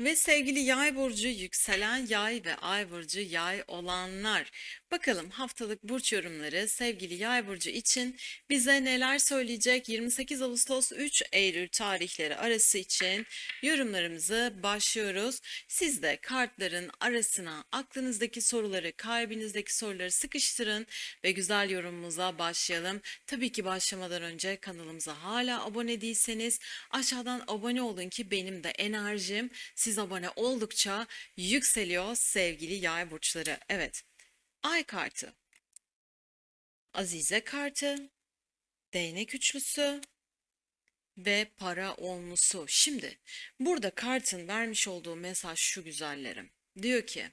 Ve sevgili yay burcu, yükselen yay ve ay burcu yay olanlar. Bakalım haftalık burç yorumları sevgili yay burcu için bize neler söyleyecek? 28 Ağustos 3 Eylül tarihleri arası için yorumlarımızı başlıyoruz. Siz de kartların arasına aklınızdaki soruları, kalbinizdeki soruları sıkıştırın ve güzel yorumumuza başlayalım. Tabii ki başlamadan önce kanalımıza hala abone değilseniz aşağıdan abone olun ki benim de enerjim siz abone oldukça yükseliyor sevgili yay burçları. Evet. Ay kartı. Azize kartı. Değnek üçlüsü ve para olmusu. Şimdi burada kartın vermiş olduğu mesaj şu güzellerim. Diyor ki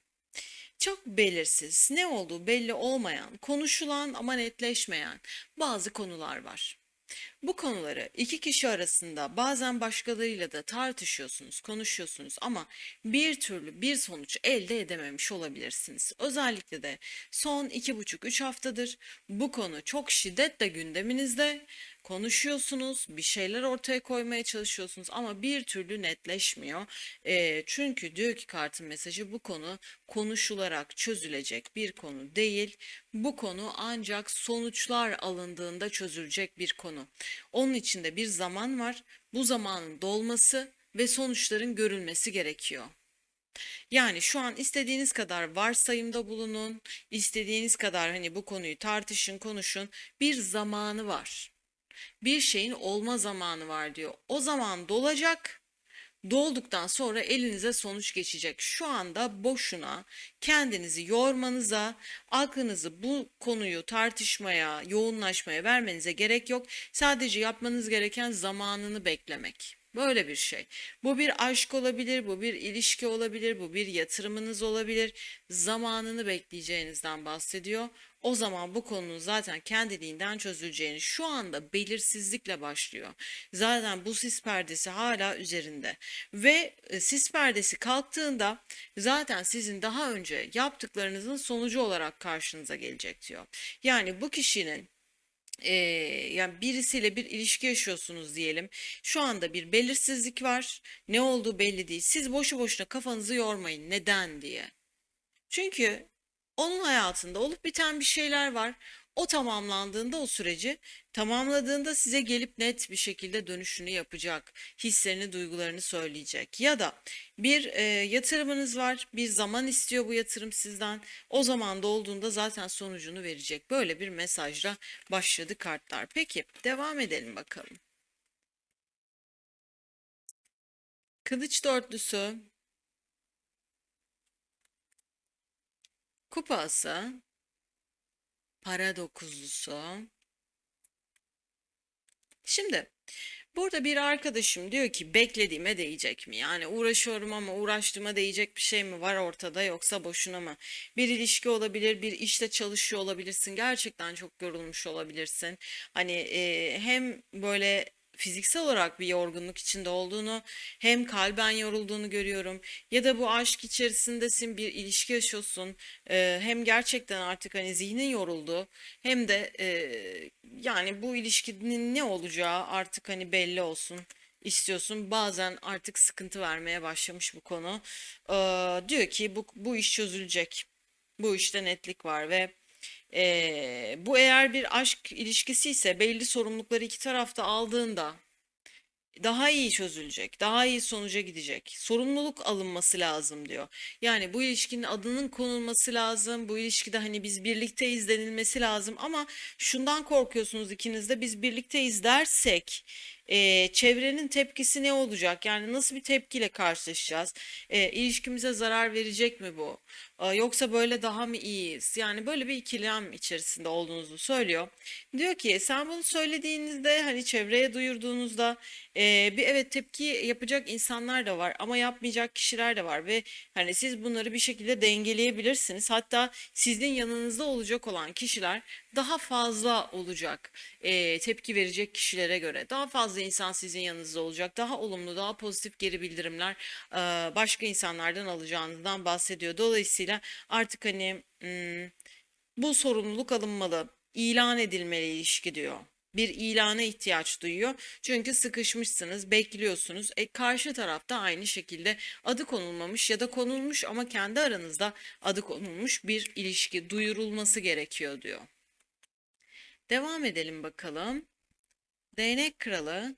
çok belirsiz, ne olduğu belli olmayan, konuşulan ama netleşmeyen bazı konular var. Bu konuları iki kişi arasında bazen başkalarıyla da tartışıyorsunuz, konuşuyorsunuz ama bir türlü bir sonuç elde edememiş olabilirsiniz. Özellikle de son iki buçuk üç haftadır bu konu çok şiddetle gündeminizde konuşuyorsunuz, bir şeyler ortaya koymaya çalışıyorsunuz ama bir türlü netleşmiyor. Eee, çünkü diyor ki kartın mesajı bu konu konuşularak çözülecek bir konu değil. Bu konu ancak sonuçlar alındığında çözülecek bir konu. Onun için de bir zaman var. Bu zamanın dolması ve sonuçların görülmesi gerekiyor. Yani şu an istediğiniz kadar varsayımda bulunun, istediğiniz kadar hani bu konuyu tartışın, konuşun. Bir zamanı var. Bir şeyin olma zamanı var diyor. O zaman dolacak. Dolduktan sonra elinize sonuç geçecek. Şu anda boşuna kendinizi yormanıza, aklınızı bu konuyu tartışmaya, yoğunlaşmaya vermenize gerek yok. Sadece yapmanız gereken zamanını beklemek. Böyle bir şey. Bu bir aşk olabilir, bu bir ilişki olabilir, bu bir yatırımınız olabilir. Zamanını bekleyeceğinizden bahsediyor. O zaman bu konunun zaten kendiliğinden çözüleceğini şu anda belirsizlikle başlıyor. Zaten bu sis perdesi hala üzerinde ve e, sis perdesi kalktığında zaten sizin daha önce yaptıklarınızın sonucu olarak karşınıza gelecek diyor. Yani bu kişinin e, yani birisiyle bir ilişki yaşıyorsunuz diyelim. Şu anda bir belirsizlik var. Ne olduğu belli değil. Siz boşu boşuna kafanızı yormayın. Neden diye. Çünkü onun hayatında olup biten bir şeyler var. O tamamlandığında o süreci tamamladığında size gelip net bir şekilde dönüşünü yapacak. Hislerini, duygularını söyleyecek. Ya da bir e, yatırımınız var. Bir zaman istiyor bu yatırım sizden. O zaman da olduğunda zaten sonucunu verecek. Böyle bir mesajla başladı kartlar. Peki devam edelim bakalım. Kılıç dörtlüsü, kupa ası, para dokuzlusu. Şimdi burada bir arkadaşım diyor ki beklediğime değecek mi? Yani uğraşıyorum ama uğraştığıma değecek bir şey mi var ortada yoksa boşuna mı? Bir ilişki olabilir, bir işte çalışıyor olabilirsin. Gerçekten çok yorulmuş olabilirsin. Hani e, hem böyle fiziksel olarak bir yorgunluk içinde olduğunu hem kalben yorulduğunu görüyorum ya da bu aşk içerisindesin bir ilişki yaşıyorsun Ee, hem gerçekten artık hani zihnin yoruldu hem de e, yani bu ilişkinin ne olacağı artık hani belli olsun istiyorsun. Bazen artık sıkıntı vermeye başlamış bu konu. Ee, diyor ki bu, bu iş çözülecek. Bu işte netlik var ve ee, bu eğer bir aşk ilişkisi ise belli sorumlulukları iki tarafta aldığında daha iyi çözülecek, daha iyi sonuca gidecek. Sorumluluk alınması lazım diyor. Yani bu ilişkinin adının konulması lazım. Bu ilişkide hani biz birlikteyiz denilmesi lazım ama şundan korkuyorsunuz ikiniz de biz birlikteyiz dersek e, çevrenin tepkisi ne olacak? Yani nasıl bir tepkiyle karşılaşacağız? E, ilişkimize zarar verecek mi bu? E, yoksa böyle daha mı iyiyiz? Yani böyle bir ikilem içerisinde olduğunuzu söylüyor. Diyor ki sen bunu söylediğinizde hani çevreye duyurduğunuzda e, bir evet tepki yapacak insanlar da var ama yapmayacak kişiler de var ve hani siz bunları bir şekilde dengeleyebilirsiniz. Hatta sizin yanınızda olacak olan kişiler daha fazla olacak e, tepki verecek kişilere göre. Daha fazla insan sizin yanınızda olacak. Daha olumlu, daha pozitif geri bildirimler başka insanlardan alacağınızdan bahsediyor. Dolayısıyla artık hani bu sorumluluk alınmalı, ilan edilmeli ilişki diyor. bir ilana ihtiyaç duyuyor. Çünkü sıkışmışsınız, bekliyorsunuz. E, karşı tarafta aynı şekilde adı konulmamış ya da konulmuş ama kendi aranızda adı konulmuş bir ilişki duyurulması gerekiyor diyor. Devam edelim bakalım. Değnek kralı,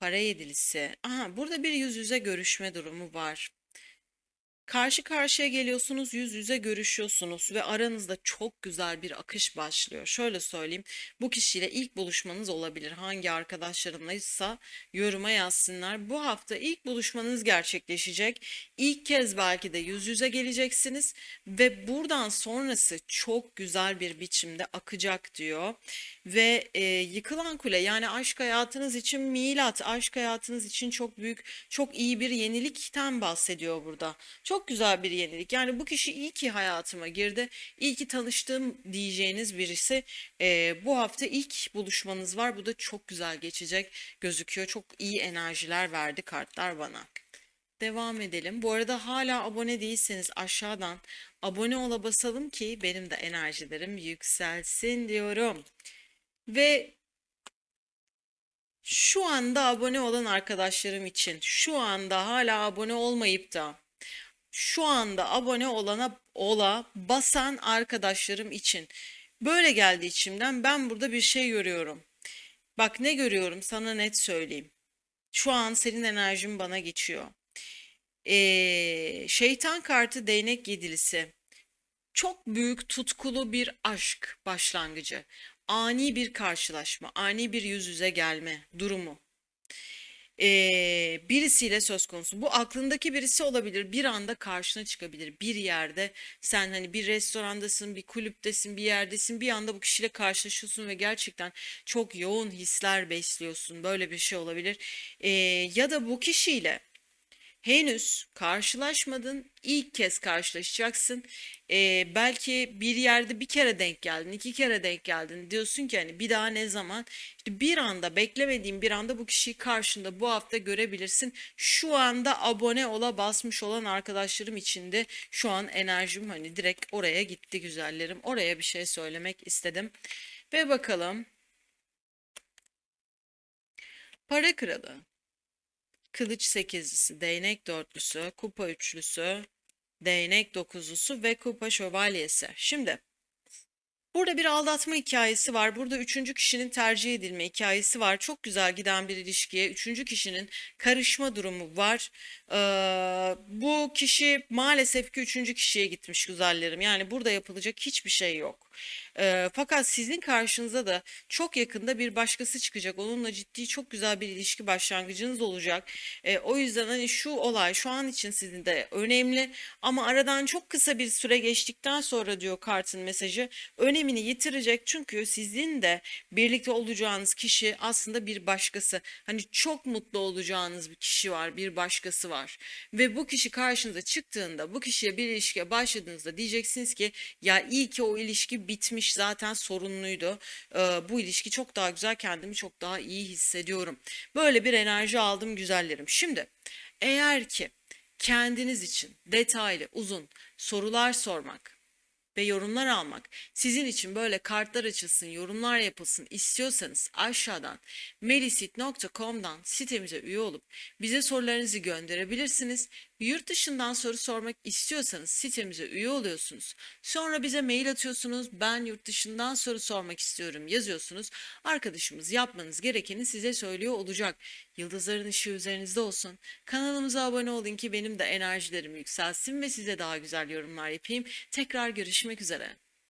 para yedilisi. Aha, burada bir yüz yüze görüşme durumu var. Karşı karşıya geliyorsunuz, yüz yüze görüşüyorsunuz ve aranızda çok güzel bir akış başlıyor. Şöyle söyleyeyim, bu kişiyle ilk buluşmanız olabilir. Hangi arkadaşlarınlaysa yoruma yazsınlar. Bu hafta ilk buluşmanız gerçekleşecek. İlk kez belki de yüz yüze geleceksiniz ve buradan sonrası çok güzel bir biçimde akacak diyor. Ve e, yıkılan kule yani aşk hayatınız için milat, aşk hayatınız için çok büyük, çok iyi bir yenilikten bahsediyor burada. Çok güzel bir yenilik. Yani bu kişi iyi ki hayatıma girdi. İyi ki tanıştığım diyeceğiniz birisi e, bu hafta ilk buluşmanız var. Bu da çok güzel geçecek gözüküyor. Çok iyi enerjiler verdi kartlar bana. Devam edelim. Bu arada hala abone değilseniz aşağıdan abone ola basalım ki benim de enerjilerim yükselsin diyorum. Ve şu anda abone olan arkadaşlarım için, şu anda hala abone olmayıp da şu anda abone olana ola basan arkadaşlarım için böyle geldi içimden ben burada bir şey görüyorum. Bak ne görüyorum sana net söyleyeyim. Şu an senin enerjin bana geçiyor. Ee, şeytan kartı değnek yedilisi. Çok büyük tutkulu bir aşk başlangıcı. Ani bir karşılaşma, ani bir yüz yüze gelme durumu eee, birisiyle söz konusu. Bu aklındaki birisi olabilir. Bir anda karşına çıkabilir. Bir yerde sen hani bir restorandasın, bir kulüptesin, bir yerdesin. Bir anda bu kişiyle karşılaşıyorsun ve gerçekten çok yoğun hisler besliyorsun. Böyle bir şey olabilir. Eee, ya da bu kişiyle Henüz karşılaşmadın, ilk kez karşılaşacaksın. Ee, belki bir yerde bir kere denk geldin, iki kere denk geldin. Diyorsun ki hani bir daha ne zaman? İşte bir anda beklemediğin bir anda bu kişiyi karşında bu hafta görebilirsin. Şu anda abone ola basmış olan arkadaşlarım için de şu an enerjim hani direkt oraya gitti güzellerim. Oraya bir şey söylemek istedim. Ve bakalım. Para kralı. Kılıç sekizlisi, değnek dörtlüsü, kupa üçlüsü, değnek dokuzlusu ve kupa şövalyesi. Şimdi Burada bir aldatma hikayesi var. Burada üçüncü kişinin tercih edilme hikayesi var. Çok güzel giden bir ilişkiye üçüncü kişinin karışma durumu var. Ee, bu kişi maalesef ki üçüncü kişiye gitmiş güzellerim. Yani burada yapılacak hiçbir şey yok. Ee, fakat sizin karşınıza da çok yakında bir başkası çıkacak. Onunla ciddi çok güzel bir ilişki başlangıcınız olacak. Ee, o yüzden hani şu olay şu an için sizin de önemli ama aradan çok kısa bir süre geçtikten sonra diyor kartın mesajı önemini yitirecek. Çünkü sizin de birlikte olacağınız kişi aslında bir başkası. Hani çok mutlu olacağınız bir kişi var, bir başkası var. Ve bu kişi karşınıza çıktığında, bu kişiye bir ilişkiye başladığınızda diyeceksiniz ki ya iyi ki o ilişki bitmiş zaten sorunluydu. Ee, bu ilişki çok daha güzel kendimi çok daha iyi hissediyorum. Böyle bir enerji aldım güzellerim. Şimdi eğer ki kendiniz için detaylı uzun sorular sormak ve yorumlar almak, sizin için böyle kartlar açılsın, yorumlar yapılsın istiyorsanız aşağıdan melisit.com'dan sitemize üye olup bize sorularınızı gönderebilirsiniz. Yurt dışından soru sormak istiyorsanız sitemize üye oluyorsunuz. Sonra bize mail atıyorsunuz. Ben yurt dışından soru sormak istiyorum yazıyorsunuz. Arkadaşımız yapmanız gerekeni size söylüyor olacak. Yıldızların ışığı üzerinizde olsun. Kanalımıza abone olun ki benim de enerjilerim yükselsin ve size daha güzel yorumlar yapayım. Tekrar görüşmek üzere.